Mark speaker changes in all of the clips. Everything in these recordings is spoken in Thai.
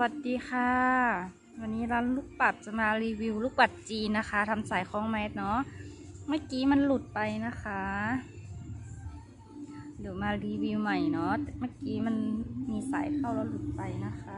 Speaker 1: วัสดีค่ะ วันนี้ร้านลูกปัดจะมารีวิวลูกปัดจีนนะคะทำสายคล้องแมสเนาะเมื่อกี้มันหลุดไปนะคะ เดี๋ยวมารีวิวใหม่เนาะเมื่อกี้มันมีสายเข้าแล้วหลุดไปนะคะ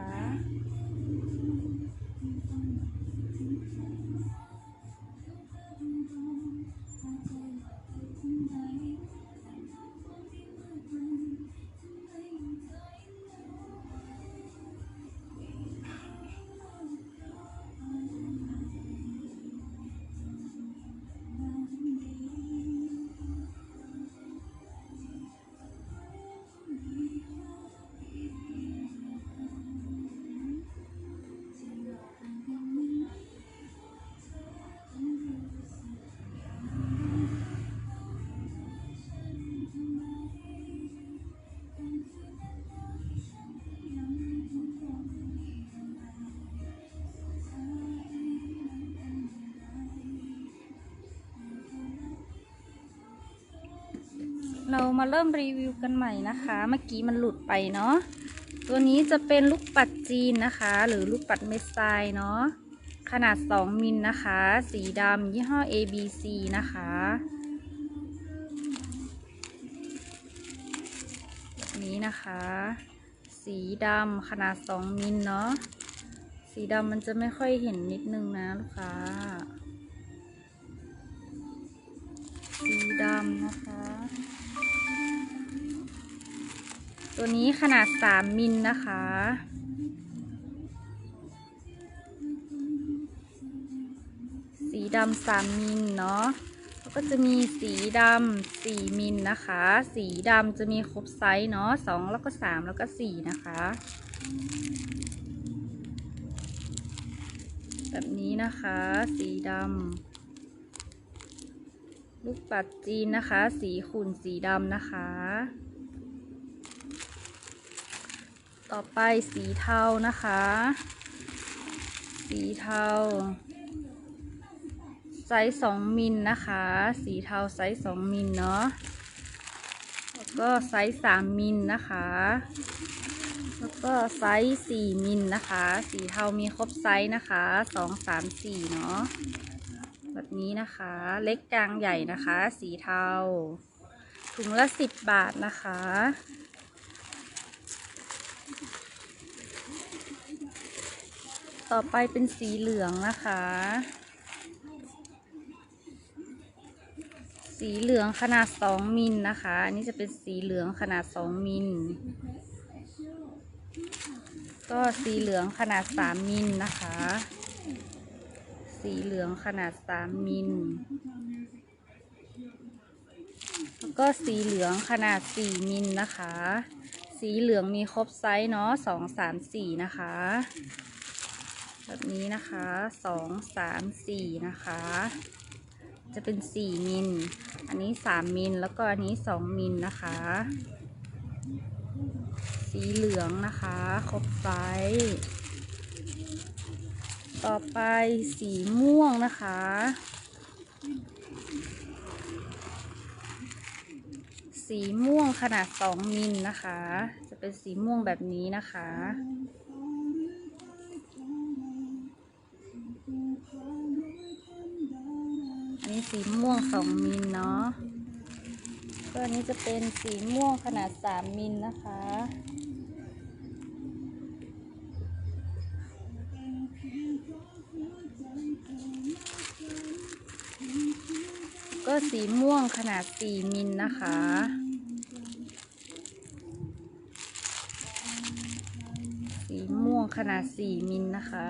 Speaker 1: เรามาเริ่มรีวิวกันใหม่นะคะ เมื่อกี้มันหลุดไปเนาะ ตัวนี้จะเป็นลูกปัดจีนนะคะ หรือลูกปัดเมสไซเนาะ ขนาด 2 มิลนะคะ สีดำยี่ห้อ ABC นะคะ นี้นะคะ สีดำขนาด 2 มิลเนาะ สีดำมันจะไม่ค่อยเห็นนิดนึงนะลูกค้า สีดำนะคะ ตัวนี้ขนาด 3 มิลนะคะ สีดำ3มิลเนาะแล้วก็จะมีสีดำ4มิลนะคะ สีดำจะมีครบไซส์เนาะ2แล้วก็ 3 แล้วก็ 4 นะคะ แบบนี้นะคะ สีดำลูกปัดจีนนะคะ สีขุ่นสีดำนะคะ ต่อไปสีเทานะคะ สีเทา ไซส์สองมิลนะคะ สีเทาไซส์สองมิลเนาะ แล้วก็ไซส์สามมิลนะคะ แล้วก็ไซส์สี่มิลนะคะ สีเทามีครบไซส์นะคะสองสามสี่เนาะ แบบนี้นะคะ เล็กกลางใหญ่นะคะ สีเทา ถุงละสิบบาทนะคะ ต่อไปเป็นสีเหลืองนะคะ สีเหลืองขนาด2มิลนะคะ อันนี้จะเป็นสีเหลืองขนาด2มิล ก็สีเหลืองขนาด3มิลนะคะ สีเหลืองขนาด3มิล แล้วก็สีเหลืองขนาด4มิลนะคะ สีเหลืองมีครบไซส์เนาะ2 3 4นะคะ แบบนี้นะคะสองสามสี่นะคะ จะเป็นสี่มิล อันนี้สามมิลแล้วก็อันนี้สองมิลนะคะ สีเหลืองนะคะครบไซส์ต่อไปสีม่วงนะคะ สีม่วงขนาดสองมิลนะคะ จะเป็นสีม่วงแบบนี้นะคะ สีม่วงสองมิลเนาะก็อันนี้จะเป็นสีม่วงขนาดสามมิลนะคะ ก็สีม่วงขนาดสี่มิลนะคะสีม่วงขนาดสี่มิลนะคะ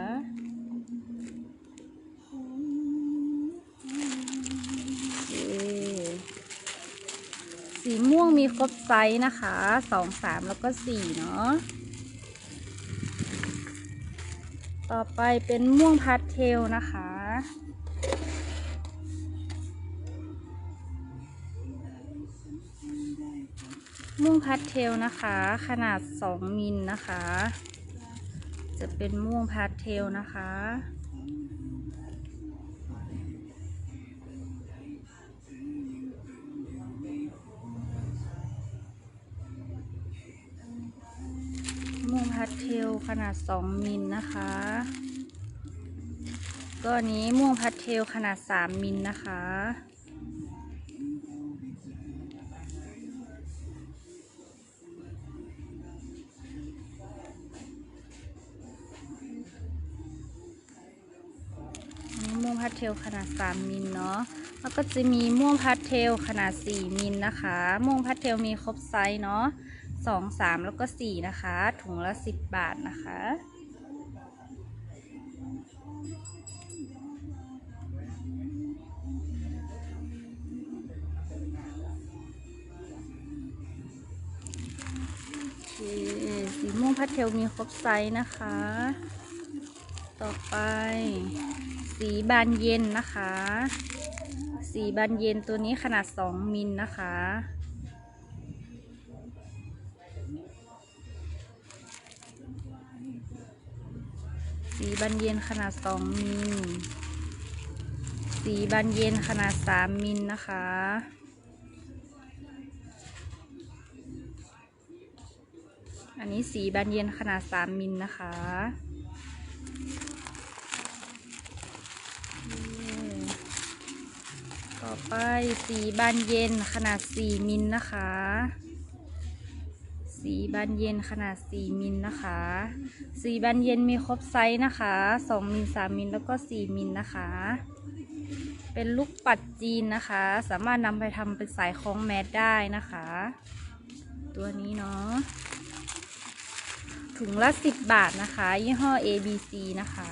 Speaker 1: ครบไซส์นะคะสองสามแล้วก็สี่เนาะต่อไปเป็นม่วงพาสเทลนะคะ ม่วงพาสเทลนะคะ ขนาดสองมิลนะคะ จะเป็นม่วงพาสเทลนะคะ พาสเทลขนาด 2 มิลนะคะ ก็นี้ม่วงพาสเทลขนาด 3 มิลนะคะ นี้ม่วงพาสเทลขนาด 3 มิลเนาะแล้วก็จะมีม่วงพาสเทลขนาด 4 มิลนะคะ ม่วงพาสเทลมีครบไซส์เนาะ 2 3แล้วก็4นะคะ ถุงละ10บบาทนะคะ สีม่วงพาสเทลมีครบไซส์นะคะ ต่อไป สีบานเย็นนะคะ สีบานเย็นตัวนี้ขนาด 2 มิลนะคะ สีบานเย็นขนาด 2 มิล สีบานเย็นขนาด 3 มิลนะคะ อันนี้สีบานเย็นขนาด 3 มิลนะคะ ต่อไปสีบานเย็นขนาด 4 มิลนะคะ สีบานเย็นขนาด 4 มิลนะคะ สีบานเย็นมีครบไซส์นะคะ 2 มิล 3 มิล แล้วก็ 4 มิลนะคะ เป็นลูกปัดจีนนะคะ สามารถนำไปทำเป็นสายคล้องแมสได้นะคะ ตัวนี้เนาะ ถุงละ 10 บาทนะคะ ยี่ห้อ ABC นะคะ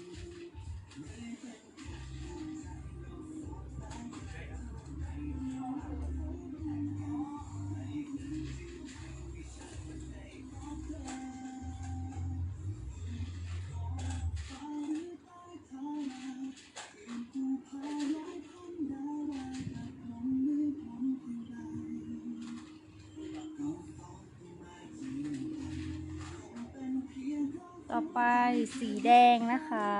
Speaker 1: สีแดงนะคะ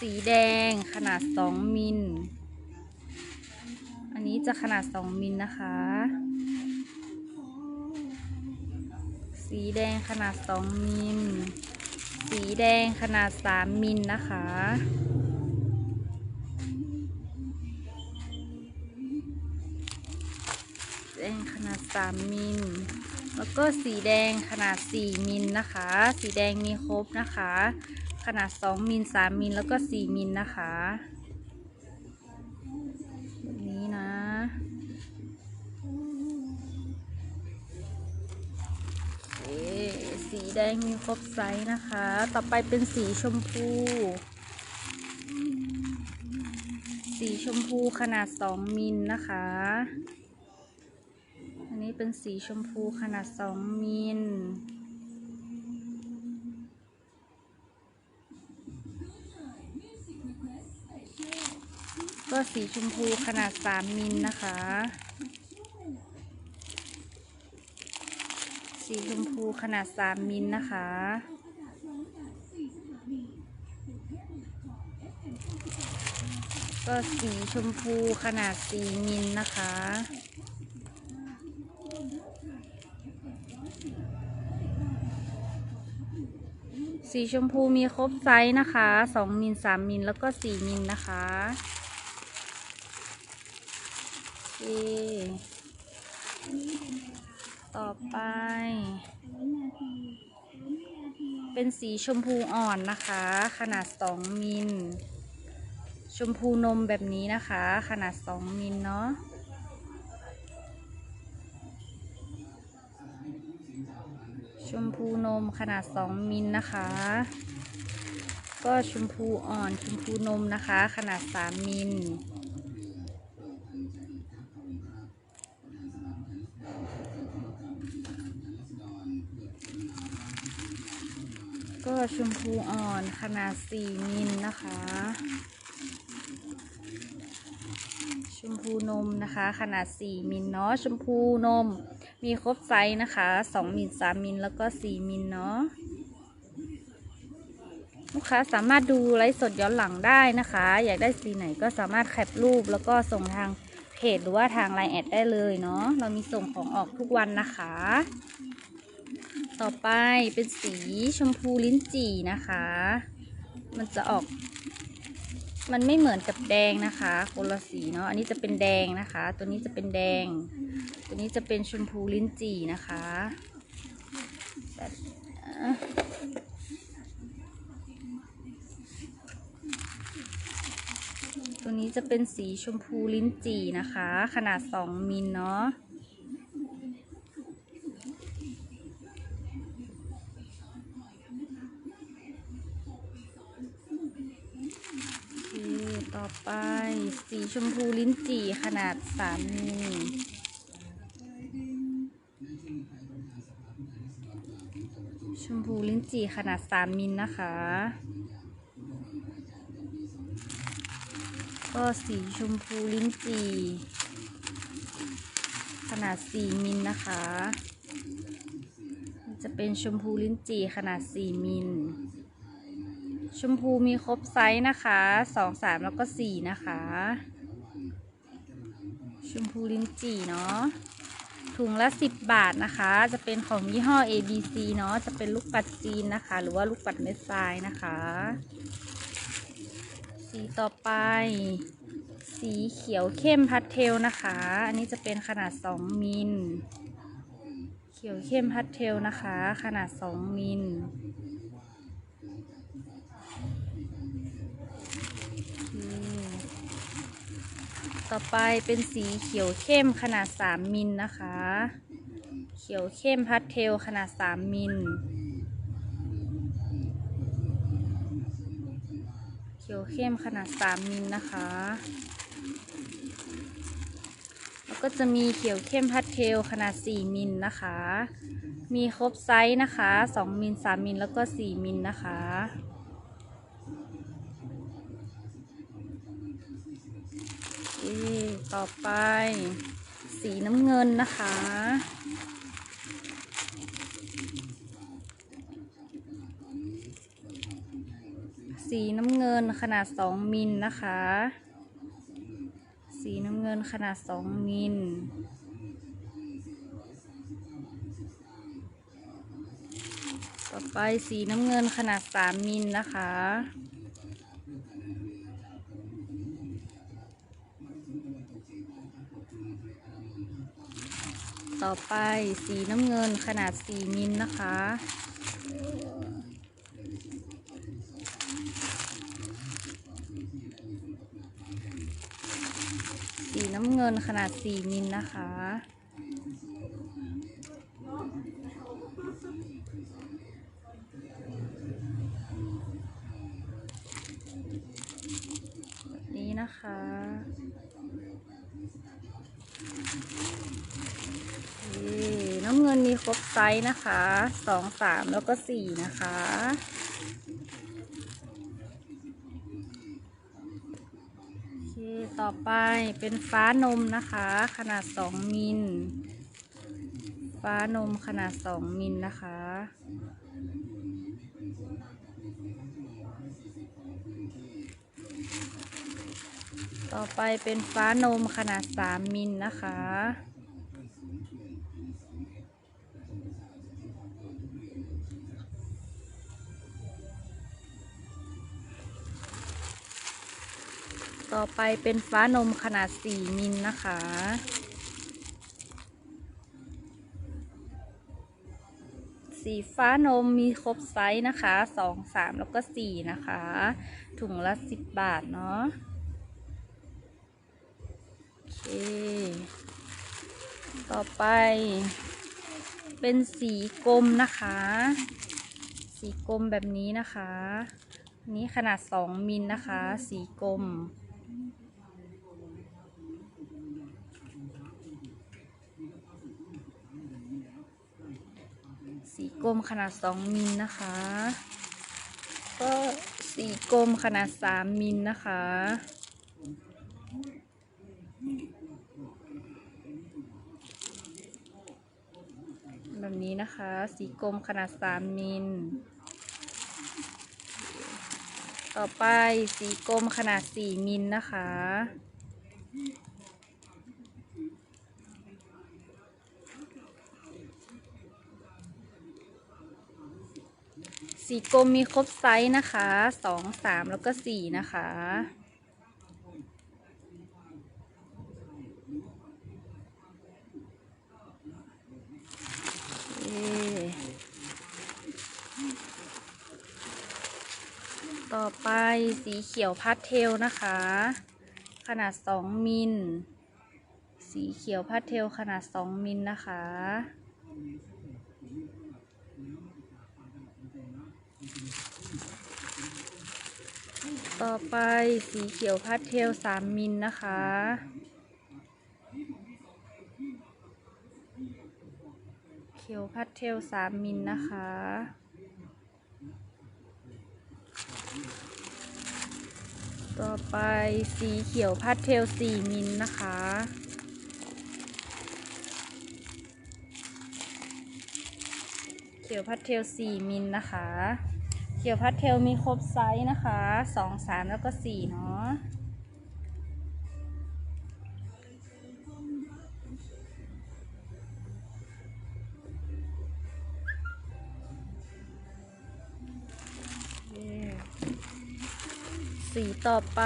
Speaker 1: สีแดงขนาด 2 มิล อันนี้จะขนาด 2 มิลนะคะ สีแดงขนาด 2 มิล สีแดงขนาด 3 มิลนะคะแดงขนาด 3 มิล แล้วก็สีแดงขนาด 4 มิลนะคะ สีแดงมีครบนะคะ ขนาด 2 มิล 3 มิล แล้วก็ 4 มิลนะคะแบบนี้นะโอสีแดงมีครบไซส์นะคะ ต่อไปเป็นสีชมพูสีชมพูขนาด 2 มิลนะคะ นี้เป็นสีชมพูขนาด 2 มิล ก็สีชมพูขนาด 3 มิลนะคะ สีชมพูขนาด 3 มิลนะคะก็สีชมพูขนาด 4 มิลนะคะ สีชมพูมีครบไซส์นะคะ2มิล3มิลแล้วก็4มิลนะคะโอเคต่อไป เป็นสีชมพูอ่อนนะคะ ขนาด2มิลชมพูนมแบบนี้นะคะ ขนาด2มิลเนาะ ชมพูนมขนาด 2 มิลนะคะ ก็ชมพูอ่อนชมพูนมนะคะ ขนาด 3 มิลก็ชมพูอ่อนขนาด 4 มิลนะคะ ชมพูนมนะคะ ขนาด 4 มิลเนาะชมพูนม มีครบไซส์นะคะ2มิล3มิลแล้วก็4มิลเนาะลูกค้าสามารถดูไลฟ์สดย้อนหลังได้นะคะ อยากได้สีไหนก็สามารถแคปรูปแล้วก็ส่งทางเพจหรือว่าทางไลน์แอดได้เลยเนาะเรามีส่งของออกทุกวันนะคะ ต่อไปเป็นสีชมพูลิ้นจี่นะคะ มันจะออก มันไม่เหมือนกับแดงนะคะคนละสีเนาะอันนี้จะเป็นแดงนะคะ ตัวนี้จะเป็นแดง ตัวนี้จะเป็นชมพูลิ้นจี่นะคะตัวนี้จะเป็นสีชมพูลิ้นจี่นะคะ ขนาด 2 มิลเนาะ ต่อไปสีชมพูลิ้นจี่ขนาด3มิลชมพูลิ้นจี่ขนาด3มิลนะคะ ก็สีชมพูลิ้นจี่ขนาด4มิลนะคะจะเป็นชมพูลิ้นจี่ขนาด4มิล ชมพูมีครบไซส์นะคะสองสามแล้วก็สี่นะคะ ชมพูลิ้นจี่เนาะถุงละสิบบาทนะคะ จะเป็นของยี่ห้อ ABC เนาะจะเป็นลูกปัดจีนนะคะ หรือว่าลูกปัดเม็ดทรายนะคะ สีต่อไป สีเขียวเข้มพัสเทลนะคะ อันนี้จะเป็นขนาด2มิลเขียวเข้มพัสเทลนะคะ ขนาด2มิล ต่อไปเป็นสีเขียวเข้มขนาด 3 มิลนะคะ เขียวเข้มพัสเทลขนาด 3 มิล เขียวเข้มขนาด 3 มิลนะคะ แล้วก็จะมีเขียวเข้มพัสเทลขนาด 4 มิลนะคะ มีครบไซส์นะคะ 2 มิล 3 มิล แล้วก็ 4 มิลนะคะ โอเค ต่อไป สีน้ำเงินนะคะ สีน้ำเงินขนาด 2 มิลนะคะ สีน้ำเงินขนาด 2 มิลต่อไปสีน้ำเงินขนาด 3 มิลนะคะ ต่อไปสีน้ำเงินขนาด 4 มิลนะคะ สีน้ำเงินขนาด 4 มิลนะคะแบบนี้นะคะ นี่น้ำเงินมีครบ ไซส์นะคะสองสามแล้วก็สี่นะคะ โอเค ต่อไปเป็นฟ้านมนะคะ ขนาดสองมิล ฟ้านมขนาดสองมิลนะคะต่อไปเป็นฟ้านมขนาดสามมิลนะคะ ต่อไปเป็นฟ้านมขนาด 4 มิลนะคะ สีฟ้านมมีครบไซส์นะคะ 2 3 แล้วก็ 4 นะคะ ถุงละ 10 บาทเนาะ โอเค ต่อไปเป็นสีกลมนะคะ สีกลมแบบนี้นะคะนนี้ขนาด 2 มิลนะคะ สีกลม สีกลมขนาด 2 มิลนะคะ ก็สีกลมขนาด 3 มิลนะคะ แบบนี้นะคะ สีกลมขนาด 3 มิล ต่อไปสีกรมขนาด 4 มิลนะคะ สีกรมมีครบไซส์นะคะ2 3แล้วก็4นะคะโอเคต่อไปสีเขียวพาสเทลนะคะ ขนาด2มิล สีเขียวพาสเทลขนาด2มิลนะคะ ต่อไปสีเขียวพาสเทล3มิลนะคะ เขียวพาสเทล3มิลนะคะ ต่อไปสีเขียวพาสเทล4มิลนะคะเขียวพาสเทล4มิลนะคะ เขียวพาสเทลมีครบไซส์นะคะ2 3แล้วก็4เนาะสีต่อไป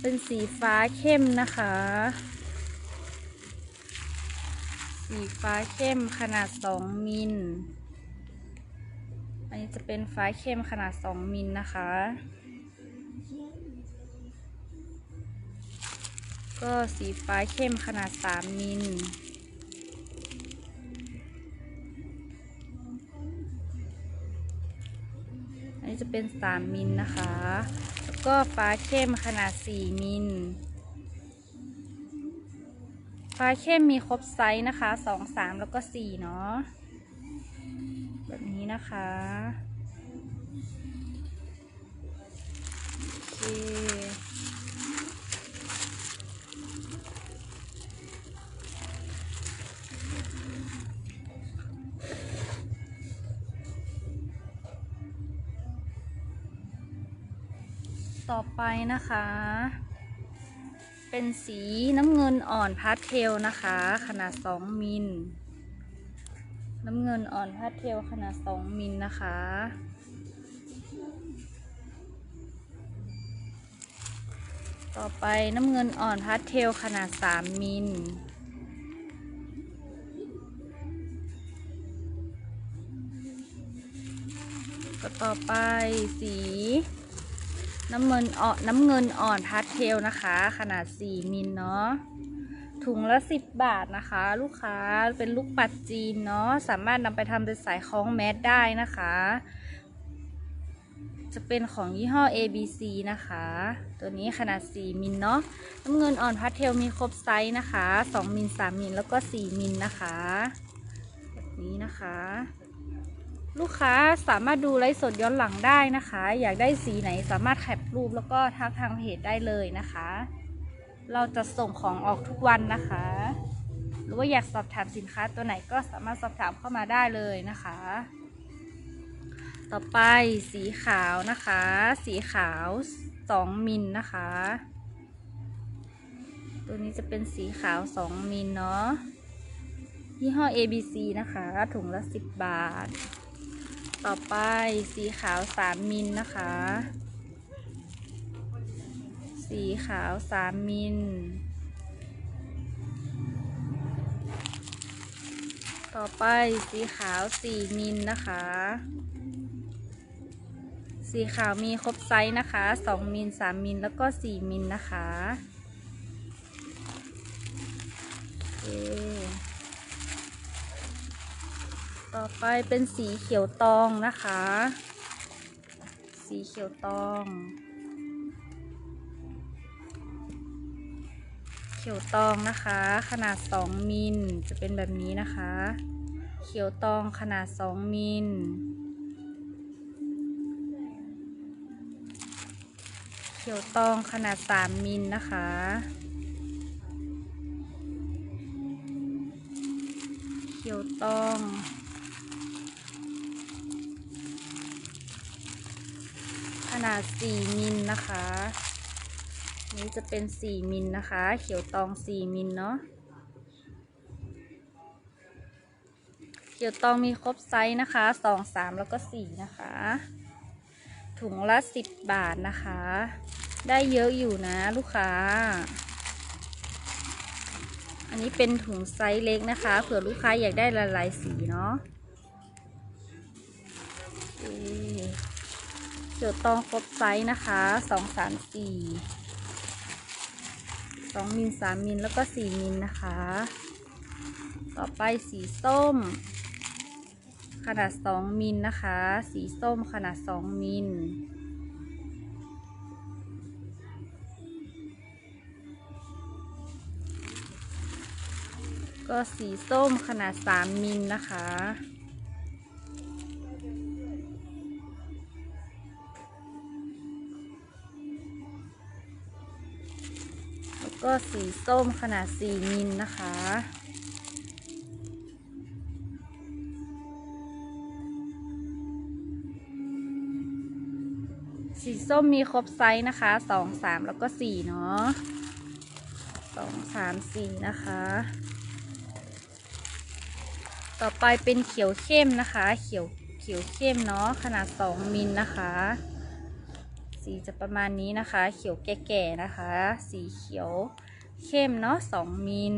Speaker 1: เป็นสีฟ้าเข้มนะคะ สีฟ้าเข้มขนาด 2 มิล นนี้จะเป็นฟ้าเข้มขนาด 2 มิลนะคะ ก็สีฟ้าเข้มขนาด 3 มิลอันนี้จะเป็น 3 มิลนะคะ แล้วก็ฟ้าเข้มขนาด 4 มิลฟ้าเข้มมีครบไซส์นะคะ 2 3 แล้วก็ 4 เนาะ นี้นะคะ โอเค ต่อไปนะคะ เป็นสีน้ำเงินอ่อนพาสเทลนะคะ ขนาด 2 มิล น้ำเงินอ่อนพาสเทลขนาด 2 มิลนะคะ ต่อไปน้ำเงินอ่อนพาสเทลขนาด 3 มิลก็ต่อไปสีน้ำเงินอ่อนน้ำเงินอ่อนพาสเทลนะคะ ขนาด 4 มิลเนาะ ถุงละ10บาทนะคะ ลูกค้าเป็นลูกปัดจีนเนาะสามารถนำไปทำเป็นสายคล้องแมสได้นะคะ จะเป็นของยี่ห้อ ABC นะคะ ตัวนี้ขนาด 4 มิลเนาะน้ำเงินอ่อนพาสเทลมีครบไซส์นะคะ 2 มิล 3 มิล แล้วก็ 4 มิลนะคะแบบนี้นะคะลูกค้าสามารถดูไลฟ์สดย้อนหลังได้นะคะ อยากได้สีไหนสามารถแคปรูปแล้วก็ทักทางเพจได้เลยนะคะ เราจะส่งของออกทุกวันนะคะ หรือว่าอยากสอบถามสินค้าตัวไหนก็สามารถสอบถามเข้ามาได้เลยนะคะ ต่อไปสีขาวนะคะ สีขาว 2 มิลนะคะ ตัวนี้จะเป็นสีขาว 2 มิลเนาะยี่ห้อ ABC นะคะ ถุงละ 10 บาท ต่อไปสีขาว 3 มิลนะคะ สีขาว3มิล ต่อไปสีขาว4มิลนะคะ สีขาวมีครบไซส์นะคะ2มิล3มิลแล้วก็4มิลนะคะโอเคต่อไปเป็นสีเขียวตองนะคะ สีเขียวตอง ขียวตองนะคะ ขนาด 2 มิลจะเป็นแบบนี้นะคะ เขียวตองขนาด 2 มิลเขียวตองขนาด 3 มิลนะคะ เขียวตองขนาด 4 มิลนะคะ นี้จะเป็น 4 มิลนะคะ เขียวตอง 4 มิลเนาะ เขียวตองมีครบไซส์นะคะ 2 3 แล้วก็ 4 นะคะ ถุงละ 10 บาทนะคะ ได้เยอะอยู่นะลูกค้า อันนี้เป็นถุงไซส์เล็กนะคะ เผื่อลูกค้าอยากได้หลายสีเนาะเขียวตองครบไซส์นะคะสอง สองมิลสามมิลแล้วก็สี่มิลนะคะ ต่อไปสีส้ม ขนาดสองมิลนะคะ สีส้มขนาดสองมิลก็สีส้มขนาด 3มิลนะคะ ก็สีส้มขนาด 4 มิลนะคะ สีส้มมีครบไซส์นะคะ 2 3 แล้วก็ 4 เนาะ2 3 4 นะคะ ต่อไปเป็นเขียวเข้มนะคะ เขียวเขียวเข้มเนาะขนาด 2 มิลนะคะ สีจะประมาณนี้นะคะ เขียวแก่ๆนะคะ สีเขียวเข้มเนาะ2มิล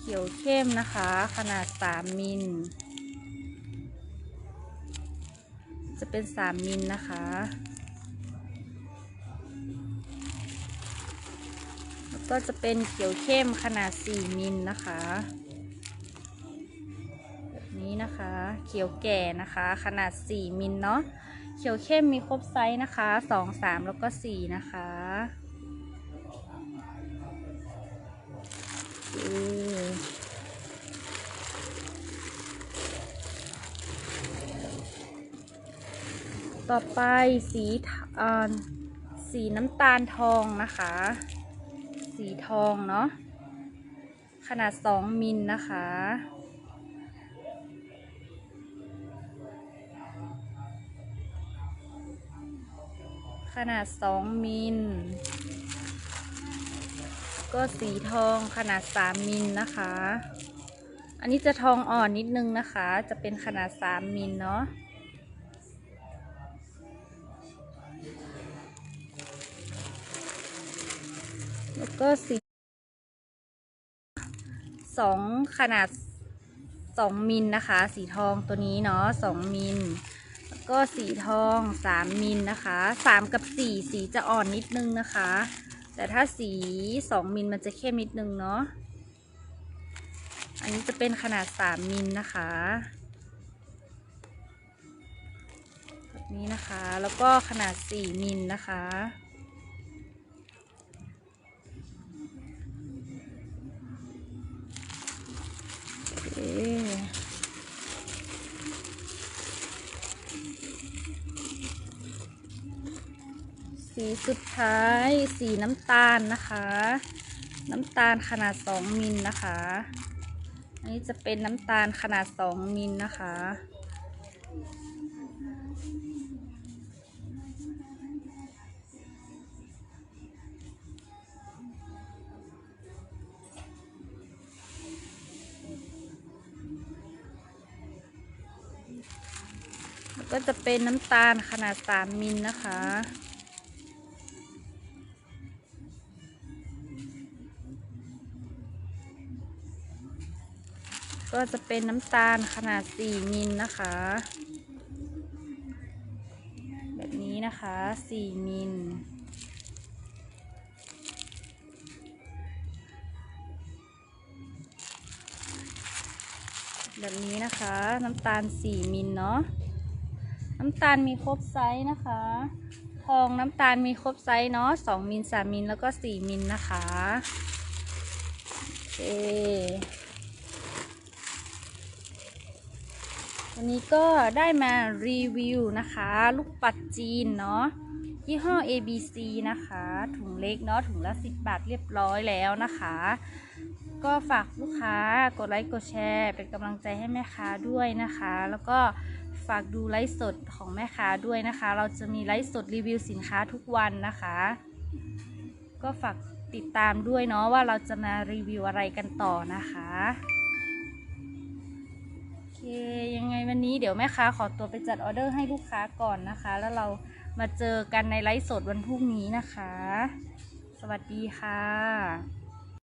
Speaker 1: เขียวเข้มนะคะ ขนาด3มิล จะเป็น3มิลนะคะ แล้วก็จะเป็นเขียวเข้มขนาด4มิลนะคะแบบนี้นะคะ เขียวแก่นะคะ ขนาด 4 มิลเนาะ เขียวเข้มมีครบไซส์นะคะ2 3แล้วก็4นะคะต่อไปสีอ่อสีน้ำตาลทองนะคะ สีทองเนาะ ขนาด 2 มิลนะคะ ขนาด 2 มิล ก็สีทองขนาด 3 มิลนะคะ อันนี้จะทองอ่อนนิดนึงนะคะ จะเป็นขนาด 3 มิลเนาะแล้วก็สีสองขนาดสองมิลนะคะ สีทองตัวนี้เนาะสองมิล ก็สีทองสามมิลนะคะสามกับสี่สีจะอ่อนนิดนึงนะคะ แต่ถ้าสีสองมิลมันจะเข้มนิดนึงเนาะอันนี้จะเป็นขนาดสามมิลนะคะแบบนี้นะคะแล้วก็ขนาดสี่มิลนะคะโอเค สีสุดท้ายสีน้ำตาลนะคะ น้ำตาลขนาด 2 มิลนะคะ อันนี้จะเป็นน้ำตาลขนาด 2 มิลนะคะแล้วก็จะเป็นน้ำตาลขนาด 3 มิลนะคะ ก็จะเป็นน้ำตาลขนาด 4 มิลนะคะ แบบนี้นะคะ 4 มิลแบบนี้นะคะ น้ำตาล 4 มิลเนาะน้ำตาลมีครบไซส์นะคะทองน้ำตาลมีครบไซส์เนาะ2มิล3มิลแล้วก็4มิลนะคะ โอเค วันนี้ก็ได้มารีวิวนะคะ ลูกปัดจีนเนาะยี่ห้อ ABC นะคะ ถุงเล็กเนาะถุงละ 10 บาทเรียบร้อยแล้วนะคะ ก็ฝากลูกค้ากดไลค์กดแชร์ เป็นกำลังใจให้แม่ค้าด้วยนะคะ แล้วก็ฝากดูไลฟ์สดของแม่ค้าด้วยนะคะ เราจะมีไลฟ์สดรีวิวสินค้าทุกวันนะคะ ก็ฝากติดตามด้วยเนาะว่าเราจะมารีวิวอะไรกันต่อนะคะ เคยังไงวันนี้เดี๋ยวแม่ค้าขอตัวไปจัดออเดอร์ให้ลูกค้าก่อนนะคะ แล้วเรามาเจอกันในไลฟ์สดวันพรุ่งนี้นะคะ สวัสดีค่ะ